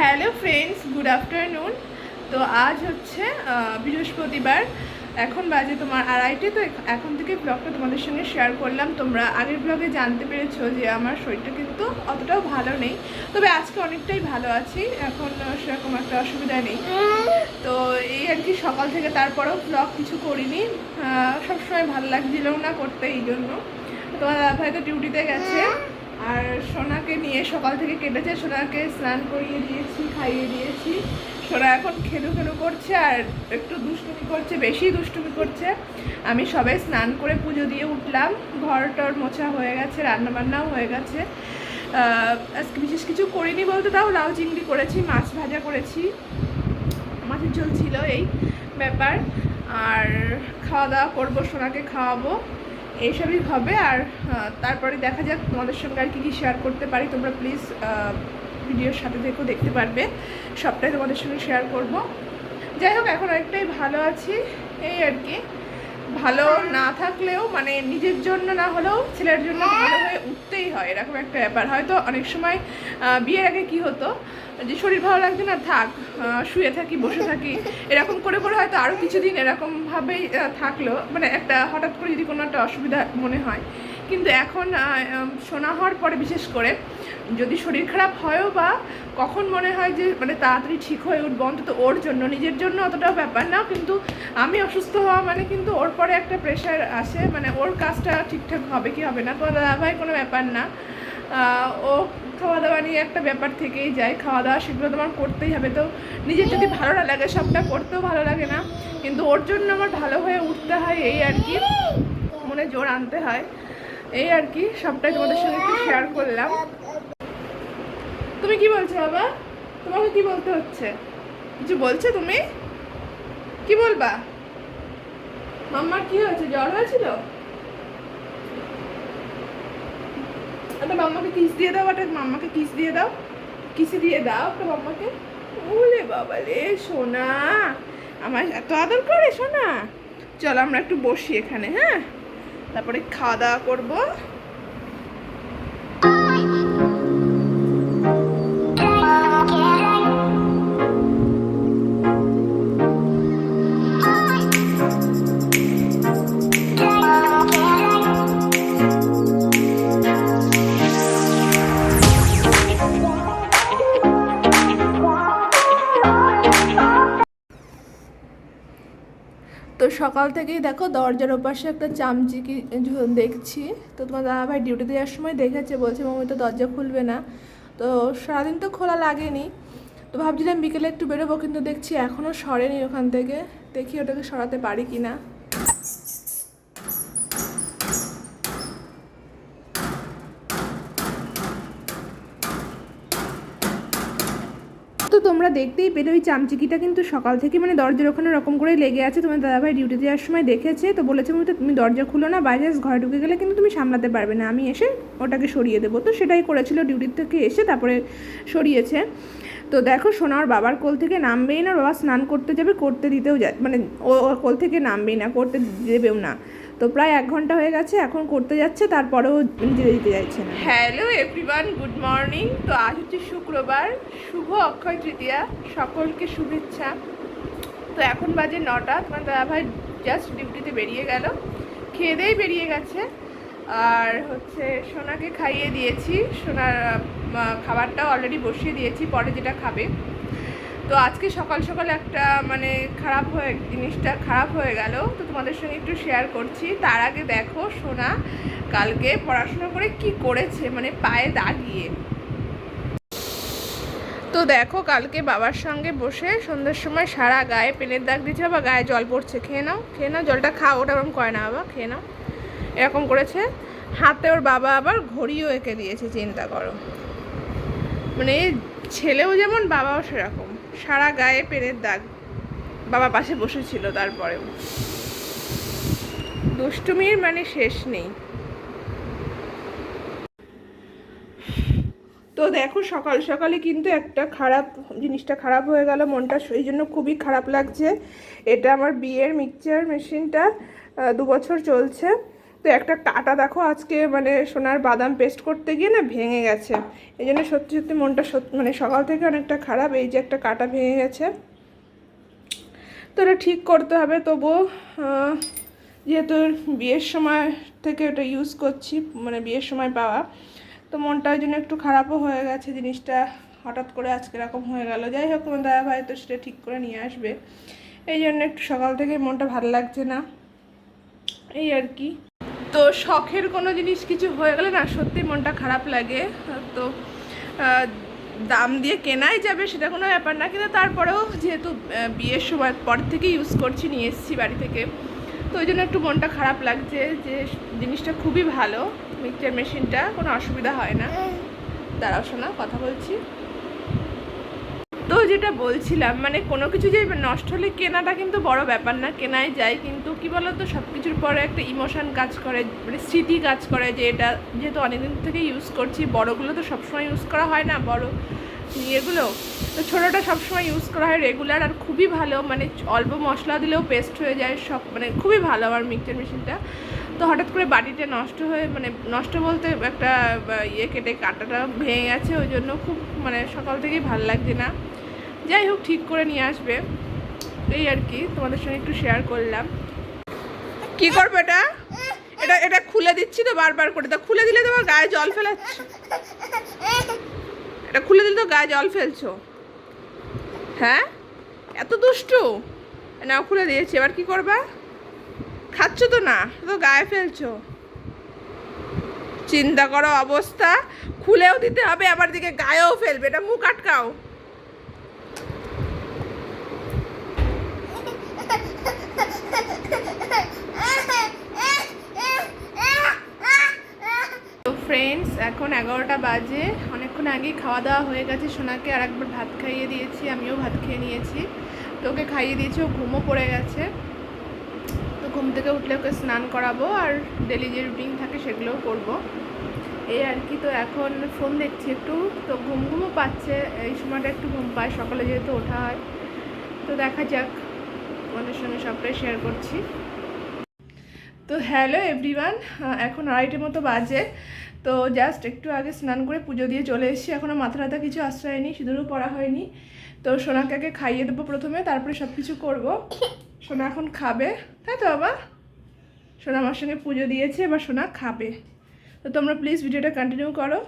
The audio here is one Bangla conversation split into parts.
Hello friends, good afternoon. তো আজ হচ্ছে বৃহস্পতিবার। এখন বাজে তোমার আড়াইটে, তো এখন থেকে ব্লগটা তোমাদের সঙ্গে শেয়ার করলাম। তোমরা আগের ব্লগে জানতে পেরেছ যে আমার শরীরটা কিন্তু অতটাও ভালো নেই। তবে আজকে অনেকটাই ভালো আছি। এখন সেরকম একটা অসুবিধা নেই। তো এই আর কি, সকাল থেকে তারপরেও ব্লগ কিছু করিনি। সবসময় ভালো লাগছিল না করতে এই জন্য। তোমার দাদাভাই তো ডিউটিতে গেছে। আর সোনাকে নিয়ে সকাল থেকে কেটেছে, সোনাকে স্নান করিয়ে দিয়েছি, খাইয়ে দিয়েছি। সোনা এখন খেলু খেলু করছে আর একটু দুষ্টুমি করছে, বেশি দুষ্টুমি করছে। আমি সবাই স্নান করে পুজো দিয়ে উঠলাম ঘর টর মোছা হয়ে গেছে, রান্নাবান্নাও হয়ে গেছে। আজকে বিশেষ কিছু করিনি বলতে, তাও লাউ চিংড়ি করেছি, মাছ ভাজা করেছি। মাছের ঝোল ছিল এই ব্যাপার। আর খাওয়া দাওয়া করব, সোনাকে খাওয়াবো। এইসবই হবে আর তারপরে দেখা যাক তোমাদের সঙ্গে আর কী কী শেয়ার করতে পারি। তোমরা প্লিজ ভিডিওর সাথে থেকেও দেখতে পারবে। সবটাই তোমাদের সঙ্গে শেয়ার করব। যাই হোক, এখন অনেকটাই ভালো আছি। এই আর কি। ভালো না থাকলেও মানে নিজের জন্য না হলেও ছেলের জন্য ভালো হয়ে উঠতেই হয়, এরকম একটা ব্যাপার। হয়তো অনেক সময় বিয়ের আগে কি হতো? যে শরীর ভালো লাগছে না, থাক শুয়ে থাকি, বসে থাকি, এরকম করে করে হয়তো আরও কিছুদিন এরকমভাবেই থাকল। মানে একটা হঠাৎ করে যদি কোনো একটা অসুবিধা মনে হয় কিন্তু এখন শোনা হওয়ার পরে বিশেষ করে, যদি শরীর খারাপ হয়ও বা কখন মনে হয় যে মানে তাড়াতাড়ি ঠিক হয়ে উঠবো, অন্তত ওর জন্য, নিজের জন্য অতটাও ব্যাপার না, কিন্তু আমি অসুস্থ হওয়া মানে কিন্তু ওর পরে একটা প্রেশার আসে মানে ওর কাজটা ঠিকঠাক হবে কি হবে না তোমার দাদাভাই কোনো ব্যাপার না। ও খাওয়া দাওয়া নিয়ে একটা ব্যাপার থেকেই যায় খাওয়া দাওয়া সেগুলো তোমার করতেই হবে, তো নিজের যদি ভালো না লাগে, সবটা করতেও ভালো লাগে না, কিন্তু ওর জন্য আমার ভালো হয়ে উঠতে হয়, এই আর কি, মনে জোর আনতে হয়। এই আর কি, সবটাই তোমাদের সঙ্গে একটু শেয়ার করলাম। তুমি কি বলছো বাবা? তোমাকে কি বলতে হচ্ছে? কিছু বলছো তুমি? কি বলবা? মাম্মার কি হয়েছে? জ্বর হয়েছিল? একটা মাম্মাকে কিস দিয়ে দাও একটা মাম্মাকে কিস দিয়ে দাও। কিসে দিয়ে দাও একটা মাম্মাকে। ওলে বাবা রে, সোনা। আমার এত আদর করে, সোনা। চলো আমরা একটু বসি এখানে হ্যাঁ? তারপরে খাওয়া দাওয়া করব। তো সকাল থেকেই দেখো দরজার ওপাশে একটা চামচি কি দেখছি। তো তোমার দাদা ভাই ডিউটি যাওয়ার সময় দেখেছে, বলছে, মামি তো দরজা খুলবে না। তো সারাদিন তো খোলা লাগেনি। তো ভাবছিলাম বিকেলে একটু বেরোবো, কিন্তু দেখছি এখনও সরেনি ওখান থেকে। দেখি ওটাকে সরাতে পারি কি না দেখতেই পেলে, ওই চামচিকিটা কিন্তু সকাল থেকে মানে দরজার ওখানে রকম করে লেগে আছে। তোমার দাদাভাই ডিউটি যাওয়ার সময় দেখেছে, তো বলেছে মতো তুমি দরজা খুলো না, বাইরে ঘরে ঢুকে গেলে কিন্তু তুমি সামলাতে পারবে না। আমি এসে ওটাকে সরিয়ে দেবো। তো সেটাই করেছিল ডিউটির থেকে এসে তারপরে সরিয়েছে। তো দেখো, সোনার বাবার কোল থেকে নামবেই না, বাবা স্নান করতে যাবে, করতে দিতেও যায় মানে ও কোল থেকে নামবেই না, করতে দেবেও না। তো প্রায় এক ঘণ্টা হয়ে গেছে, এখন করতে যাচ্ছে, তারপরেও নিজে দিতে যাচ্ছে না। Hello everyone, good morning. তো আজ হচ্ছে শুক্রবার। শুভ অক্ষয় তৃতীয়া। সকলকে শুভেচ্ছা। তো এখন বাজে নটা। তোমার দাদাভাই জাস্ট ডিউটিতে বেরিয়ে গেল। খেয়ে দিয়েই বেরিয়ে গেছে। আর হচ্ছে সোনাকে খাইয়ে দিয়েছি। সোনার খাবারটাও অলরেডি বসিয়ে দিয়েছি। পরে যেটা খাবে। তো আজকে সকাল সকাল একটা মানে খারাপ হয়ে, জিনিসটা খারাপ হয়ে গেল। তো তোমাদের সঙ্গে একটু শেয়ার করছি। তার আগে দেখো সোনা কালকে পড়াশোনা করে কি করেছে মানে পায়ে দাগিয়ে তো দেখো কালকে বাবার সঙ্গে বসে সন্ধ্যের সময় সারা গায়ে পেনের দাগ দিচ্ছে বা গায়ে জল পড়ছে, খেয়ে নাও খেয়ে নাও, জলটা খাও, ওটা ওরকম করে না বাবা, খেয়ে নাও। এরকম করেছে। হাতে ওর বাবা আবার ঘড়িও এঁকে দিয়েছে, চিন্তা করো। মানে ছেলেও যেমন, বাবাও সেরকম। সারা গায়ে পেনের দাগ। বাবা পাশে বসেছিল তারপরেও। দুষ্টুমির মানে শেষ নেই। তো দেখো, সকাল সকালে কিন্তু একটা খারাপ জিনিসটা খারাপ হয়ে গেল। মনটা সেই জন্য খুবই খারাপ লাগছে। এটা আমার বিয়ের মিক্সচার মেশিনটা দু বছর চলছে। তো একটা কাটা দেখো আজকে মানে সোনার বাদাম পেস্ট করতে গিয়ে না ভেঙে গেছে। এই জন্য সত্যি সত্যি মনটা মানে সকাল থেকে অনেকটা খারাপ এই যে একটা কাটা ভেঙে গেছে। তো এটা ঠিক করতে হবে আহ, যেহেতু বিয়ের সময় থেকে ওটা ইউজ করছি মানে বিয়ের সময় পাওয়া তো মনটা ওই জন্য একটু খারাপও হয়ে গেছে জিনিসটা। হঠাৎ করে আজকে এরকম হয়ে গেল। যাই হোক তোমার দাদা ভাই তো সেটা ঠিক করে নিয়ে আসবে। এই জন্য একটু সকাল থেকে মনটা ভালো লাগছে না। এই আর কি। তো শখের কোনো জিনিস কিছু হয়ে গেলে না, সত্যি মনটা খারাপ লাগে। তো দাম দিয়ে কেনাই যাবে সেটা কোনো ব্যাপার না, কিন্তু তারপরেও যেহেতু বিয়ের সময় পর থেকে ইউজ করছি, নিয়ে এসেছি বাড়ি থেকে। তো ওই জন্য একটু মনটা খারাপ লাগছে যে, জিনিসটা খুবই ভালো, মিক্সচার মেশিনটা, কোনো অসুবিধা হয় না। দাঁড়াও শোনা, কথা বলছি। যেটা বলছিলাম মানে কোনো কিছু যে নষ্ট হলে কেনাটা কিন্তু বড় ব্যাপার না, কেনাই যায়। কিন্তু কি বলতো সব কিছুর পরে একটা ইমোশন কাজ করে মানে স্মৃতি কাজ করে যে এটা যেহেতু অনেকদিন থেকে ইউজ করছি, বড়গুলো তো সবসময় ইউজ করা হয় না, বড় ইয়েগুলো। তো ছোটোটা সবসময় ইউজ করা হয় রেগুলার আর খুবই ভালো মানে অল্প মশলা দিলেও পেস্ট হয়ে যায় সব মানে খুবই ভালো আমার মিক্সচার মেশিনটা তো হঠাৎ করে বাটিতে নষ্ট হয়ে মানে নষ্ট বলতে একটা ইয়ে কেটে কাটাটা ভেঙে গেছে, ওই জন্য খুব মানে সকাল থেকেই ভালো লাগছে না। যাই হোক, ঠিক করে নিয়ে আসবে। এই আর কি, তোমাদের সঙ্গে একটু শেয়ার করলাম। কি করবে এটা? এটা এটা খুলে দিচ্ছি তো বারবার করে। তা খুলে দিলে তোমার গায়ে জল ফেলাচ্ছ। এটা খুলে দিলে তো গায়ে জল ফেলছো। হ্যাঁ? এত দুষ্টু? নাও খুলে দিয়েছি। এবার কি করবা? খাচ্ছ তো না তো গায়ে ফেলছো। চিন্তা করো অবস্থা। খুলেও দিতে হবে, আবার দিকে গায়েও ফেলবে। এটা মুখ আটকাও। ফ্রেন্ডস এখন এগারোটা বাজে। অনেকক্ষণ আগেই খাওয়া দাওয়া হয়ে গেছে। সোনাকে আর একবার ভাত খাইয়ে দিয়েছি, আমিও ভাত খেয়ে নিয়েছি। তো ওকে খাইয়ে দিয়েছি, ও ঘুমও পড়ে গেছে। তো ঘুম থেকে উঠলে ওকে স্নান করাবো আর ডেলি যে রুটিন থাকে সেগুলোও করব। এই আর কি, তো এখন ফোন দেখছি একটু। তো ঘুম ঘুমও পাচ্ছে, এই সময়টা একটু ঘুম পায়, সকালে যেহেতু ওঠা হয়। তো দেখা যাক, তোমাদের সঙ্গে সবটাই শেয়ার করছি। তো হ্যালো এভরিওয়ান এখন আড়াইটের মতো বাজে। তো জাস্ট একটু আগে স্নান করে পুজো দিয়ে চলে এসেছি এখনও মাথা টাথা কিছু আশ্রয় হয়নি সিঁদুরও পড়া হয়নি। তো সোনাকে খাইয়ে দেবো প্রথমে, তারপরে সব কিছু করব। সোনা এখন খাবে, তাই তো বাবা? সোনা আমার সঙ্গে পুজো দিয়েছে, এবার সোনা খাবে। তো তোমরা প্লিজ ভিডিওটা কন্টিনিউ করো।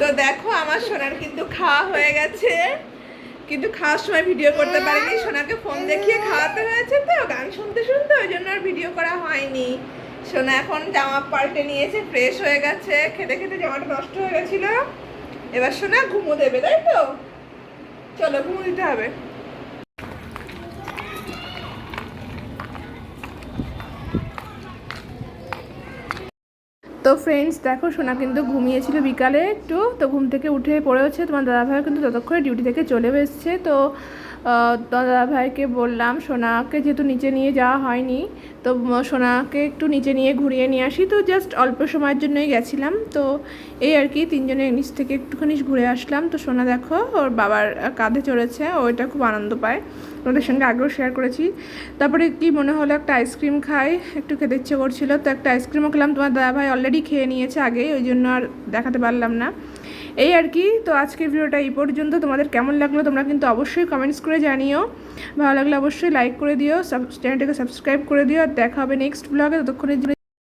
তো দেখো আমার সোনার কিন্তু খাওয়া হয়ে গেছে। কিন্তু খাওয়ার সময় ভিডিও করতে পারিনি। সোনাকে ফোন দেখিয়ে খাওয়াতে হয়েছে তো গান শুনতে শুনতে ওই জন্য আর ভিডিও করা হয়নি। সোনা এখন জামা পাল্টে নিয়েছে ফ্রেশ হয়ে গেছে। খেতে খেতে জামাটা নষ্ট হয়ে গেছিল। এবার সোনা ঘুমো দেবে তাই তো? চলো ঘুমো দিতে হবে। তো ফ্রেন্ডস দেখো সোনা কিন্তু ঘুমিয়েছিল বিকালে একটু, তো ঘুম থেকে উঠে পড়েছে তোমার দাদাভাই কিন্তু ততক্ষণে ডিউটি থেকে চলে এসেছে। তো দাদাভাইকে বললাম, সোনাকে যেহেতু নিচে নিয়ে যাওয়া হয়নি, তো সোনাকে একটু নিচে নিয়ে ঘুরিয়ে নিয়ে আসি। তো জাস্ট অল্প সময়ের জন্যই গেছিলাম। তো এই আর কি, তিনজনে নিচ থেকে একটুখানি ঘুরে আসলাম। তো সোনা দেখো, ওর বাবার কাঁধে চড়েছে, ও এটা খুব আনন্দ পায়। ওদের সঙ্গে আগেও শেয়ার করেছি। তারপরে কি মনে হলো, একটা আইসক্রিম খাই, একটু খেতে ইচ্ছে করছিল। তো একটা আইসক্রিমও খেলাম, তোমার দাদা ভাই অলরেডি খেয়ে নিয়েছে আগে, ওই জন্য আর দেখাতে পারলাম না। এই আর কি, তো আজকের ভিডিওটা এই পর্যন্ত। তোমাদের কেমন লাগল তোমরা কিন্তু অবশ্যই কমেন্টস করে জানিও। ভালো লাগলে অবশ্যই লাইক করে দিও চ্যানেলটাকে সাবস্ক্রাইব করে দিও, আর দেখা হবে নেক্সট ব্লগে ততক্ষণের জন্য